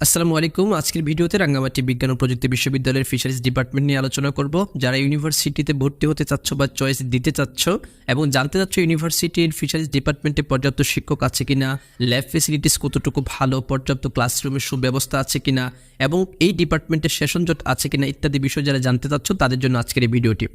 আসসালামু আলাইকুম। আজকের ভিডিওতে রাঙ্গামাটি বিজ্ঞান ও প্রযুক্তি বিশ্ববিদ্যালয়ের ফিশারিজ ডিপার্টমেন্ট নিয়ে আলোচনা করব। যারা ইউনিভার্সিটিতে ভর্তি হতে চাচ্ছ বা চয়েস দিতে চাচ্ছ এবং জানতে চাচ্ছ ইউনিভার্সিটির ফিশারিজ ডিপার্টমেন্টে পর্যাপ্ত শিক্ষক আছে কিনা ল্যাব ফেসিলিটিস কতটুকু ভালো, পর্যাপ্ত ক্লাসরুমের সুব্যবস্থা আছে কিনা এবং এই ডিপার্টমেন্টের সেশন জট আছে কিনা ইত্যাদি বিষয় যারা জানতে চাচ্ছ তাদের জন্য আজকের এই ভিডিওটি।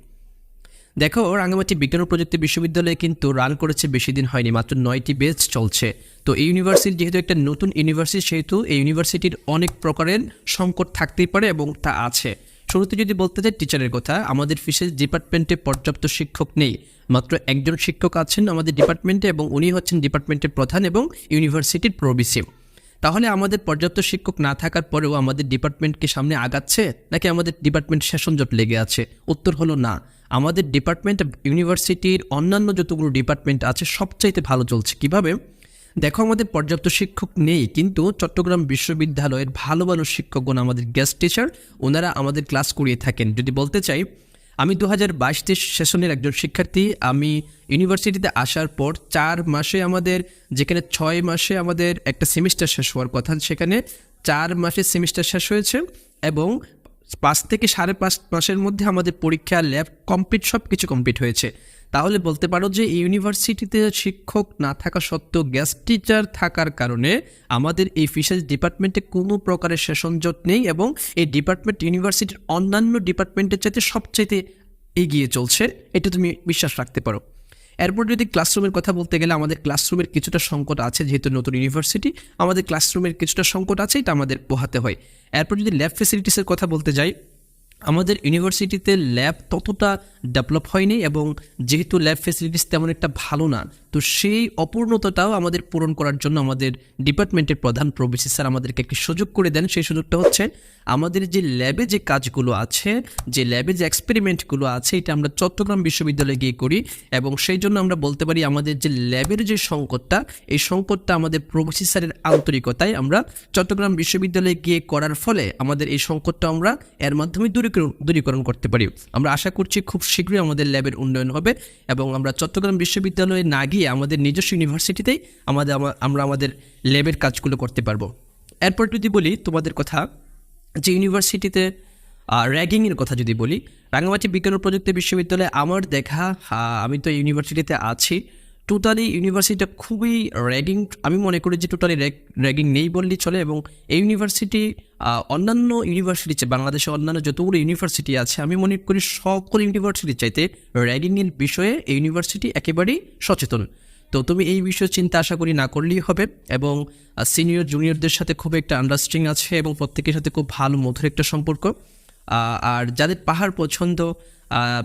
দেখো, রাঙ্গামাটি বিজ্ঞান ও প্রযুক্তি বিশ্ববিদ্যালয়ে কিন্তু রান করেছে বেশি দিন হয়নি, মাত্র নয়টি বেচ চলছে। তো এই ইউনিভার্সিটি যেহেতু একটা নতুন ইউনিভার্সিটি সেহেতু এই ইউনিভার্সিটির অনেক প্রকারের সংকট থাকতেই পারে এবং তা আছে। শুরুতে যদি বলতে চাই টিচারের কথা, আমাদের ফিশেস ডিপার্টমেন্টে পর্যাপ্ত শিক্ষক নেই। মাত্র একজন শিক্ষক আছেন আমাদের ডিপার্টমেন্টে এবং উনি হচ্ছেন ডিপার্টমেন্টের প্রধান এবং ইউনিভার্সিটির প্রবিসি। তাহলে আমাদের পর্যাপ্ত শিক্ষক না থাকার পরেও আমাদের ডিপার্টমেন্টকে সামনে আগাচ্ছে? নাকি আমাদের ডিপার্টমেন্ট সেশন জট লেগে আছে? উত্তর হলো না। আমাদের ডিপার্টমেন্ট ইউনিভার্সিটির অন্যান্য যতগুলো ডিপার্টমেন্ট আছে, সবচাইতে ভালো চলছে। কীভাবে? দেখো, আমাদের পর্যাপ্ত শিক্ষক নেই, কিন্তু চট্টগ্রাম বিশ্ববিদ্যালয়ের ভালো ভালো শিক্ষকগণ আমাদের গেস্ট টিচার ওনারা আমাদের ক্লাস করিয়ে থাকেন। যদি বলতে চাই আমি দু হাজার বাইশ তেইশ সেশনের একজন শিক্ষার্থী, আমি ইউনিভার্সিটিতে আসার পর চার মাসে আমাদের, যেখানে ছয় মাসে আমাদের একটা সেমিস্টার শেষ হওয়ার কথা সেখানে চার মাসে সেমিস্টার শেষ হয়েছে এবং পাঁচ থেকে সাড়ে পাঁচ মাসের মধ্যে আমাদের পরীক্ষা, ল্যাব, কমপ্লিট, সব কিছু কমপ্লিট হয়েছে। তাহলে বলতে পারো যে ইউনিভার্সিটিতে শিক্ষক না থাকা সত্ত্বেও গেস্ট টিচার থাকার কারণে আমাদের এই ফিশারিজ ডিপার্টমেন্টে কোনো প্রকারের সেশন জট নেই এবং এই ডিপার্টমেন্ট ইউনিভার্সিটির অন্যান্য ডিপার্টমেন্টের চাইতে সবচাইতে এগিয়ে চলছে। এটা তুমি বিশ্বাস রাখতে পারো। এরপর যদি ক্লাসরুমের কথা বলতে গেলে আমাদের ক্লাসরুমের কিছুটা সংকট আছে, যেহেতু নতুন ইউনিভার্সিটি আমাদের ক্লাসরুমের কিছুটা সংকট আছে, এটা আমাদের পোহাতে হয়। এরপর যদি ল্যাব ফেসিলিটিসের কথা বলতে যাই আমাদের ইউনিভার্সিটিতে ল্যাব ততটা ডেভেলপ হয়নি এবং যেহেতু ল্যাব ফেসিলিটিস তেমন একটা ভালো না, তো সেই অপূর্ণতাটাও আমাদের পূরণ করার জন্য আমাদের ডিপার্টমেন্টের প্রধান প্রবেশী স্যার আমাদেরকে একটি সুযোগ করে দেন। সেই সুযোগটা হচ্ছে আমাদের যে ল্যাবে যে কাজগুলো আছে, যে ল্যাবে যে এক্সপেরিমেন্টগুলো আছে, এটা আমরা চট্টগ্রাম বিশ্ববিদ্যালয়ে গিয়ে করি এবং সেই জন্য আমরা বলতে পারি আমাদের যে ল্যাবের যে সংকটটা, এই সংকটটা আমাদের প্রবেশী স্যারের আন্তরিকতায় আমরা চট্টগ্রাম বিশ্ববিদ্যালয়ে গিয়ে করার ফলে আমাদের এই সংকটটা আমরা এর মাধ্যমে দূরীকরণ করতে পারি। আমরা আশা করছি খুব শীঘ্রই আমাদের ল্যাবের উন্নয়ন হবে এবং আমরা চট্টগ্রাম বিশ্ববিদ্যালয়ে না গিয়ে আমাদের নিজস্ব ইউনিভার্সিটিতেই আমাদের আমরা আমাদের ল্যাবের কাজগুলো করতে পারব। এরপর যদি বলি তোমাদের কথা, যে ইউনিভার্সিটিতে র্যাগিংয়ের কথা যদি বলি, রাঙ্গামাটি বিজ্ঞান ও প্রযুক্তি বিশ্ববিদ্যালয়ে আমার দেখা আমি তো ইউনিভার্সিটিতে আছি টোটালি ইউনিভার্সিটিটা খুবই র্যাগিং, আমি মনে করি যে টোটালি র্যাগিং নেই বললেই চলে এবং এই ইউনিভার্সিটি অন্যান্য ইউনিভার্সিটি চেয়ে, বাংলাদেশে অন্যান্য যতগুলো ইউনিভার্সিটি আছে, আমি মনে করি সকল ইউনিভার্সিটি চাইতে র্যাগিংয়ের বিষয়ে এই ইউনিভার্সিটি একেবারেই সচেতন। তো তুমি এই বিষয়ে চিন্তা আশা করি না করলেই হবে এবং সিনিয়র জুনিয়রদের সাথে খুব একটা আন্ডারস্ট্যান্ডিং আছে এবং প্রত্যেকের সাথে খুব ভালো, মধুর একটা সম্পর্ক। আর যাদের পাহাড় পছন্দ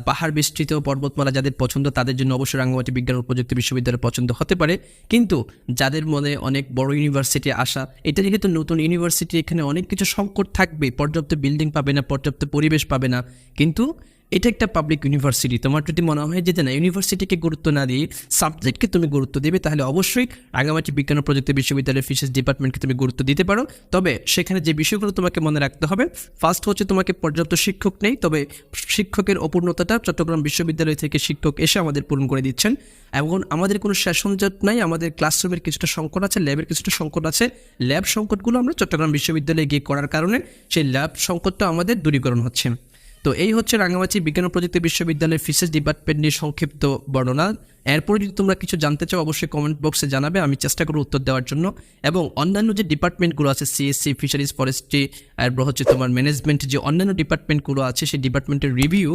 পাহাড় বিস্তৃত, পর্বতমালা যাদের পছন্দ, তাদের জন্য অবশ্যই রাঙ্গামাটি বিজ্ঞান ও প্রযুক্তি বিশ্ববিদ্যালয় পছন্দ হতে পারে। কিন্তু যাদের মনে অনেক বড় ইউনিভার্সিটি আসা এটা যেহেতু নতুন ইউনিভার্সিটি, এখানে অনেক কিছু সংকট থাকবে। পর্যাপ্ত বিল্ডিং পাবে না, পর্যাপ্ত পরিবেশ পাবে না। কিন্তু এটা একটা পাবলিক ইউনিভার্সিটি তোমার যদি মনে হয় যে না ইউনিভার্সিটিকে গুরুত্ব না দিয়ে সাবজেক্টকে তুমি গুরুত্ব দেবে, তাহলে অবশ্যই রাঙামাটি বিজ্ঞান ও প্রযুক্তি বিশ্ববিদ্যালয়ের ফিশেস ডিপার্টমেন্টকে তুমি গুরুত্ব দিতে পারো। তবে সেখানে যে বিষয়গুলো তোমাকে মনে রাখতে হবে ফার্স্ট হচ্ছে তোমাকে পর্যাপ্ত শিক্ষক নেই। তবে শিক্ষকের অপূর্ণতাটা চট্টগ্রাম বিশ্ববিদ্যালয় থেকে শিক্ষক এসে আমাদের পূরণ করে দিচ্ছেন। এবং আমাদের কোনো সেশন জট নাই, আমাদের ক্লাসরুমের কিছুটা সংকট আছে ল্যাবের কিছুটা সংকট আছে। ল্যাব সংকটগুলো আমরা চট্টগ্রাম বিশ্ববিদ্যালয়ে গিয়ে করার কারণে সেই ল্যাব সংকটটা আমাদের দূরীকরণ হচ্ছে। তো এই হচ্ছে রাঙামাটি বিজ্ঞান ও প্রযুক্তি বিশ্ববিদ্যালয়ের ফিসেস ডিপার্টমেন্ট নিয়ে সংক্ষিপ্ত বর্ণনা। এরপরে যদি তোমরা কিছু জানতে চাও, অবশ্যই কমেন্ট বক্সে জানাবে, আমি চেষ্টা করব উত্তর দেওয়ার জন্য। এবং অন্যান্য যে ডিপার্টমেন্টগুলো আছে সিএসসি ফিশারিজ ফরেস্ট্রি এরপর হচ্ছে তোমার ম্যানেজমেন্ট যে অন্যান্য ডিপার্টমেন্টগুলো আছে, সেই ডিপার্টমেন্টের রিভিউ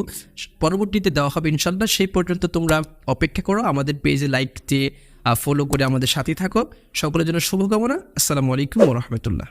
পরবর্তীতে দেওয়া হবে ইনশাল্লাহ সেই পর্যন্ত তোমরা অপেক্ষা করো, আমাদের পেজে লাইক দিয়ে ফলো করে আমাদের সাথে থাকো। সকলের জন্য শুভকামনা। আসসালামু আলাইকুম রহমতুল্লাহ।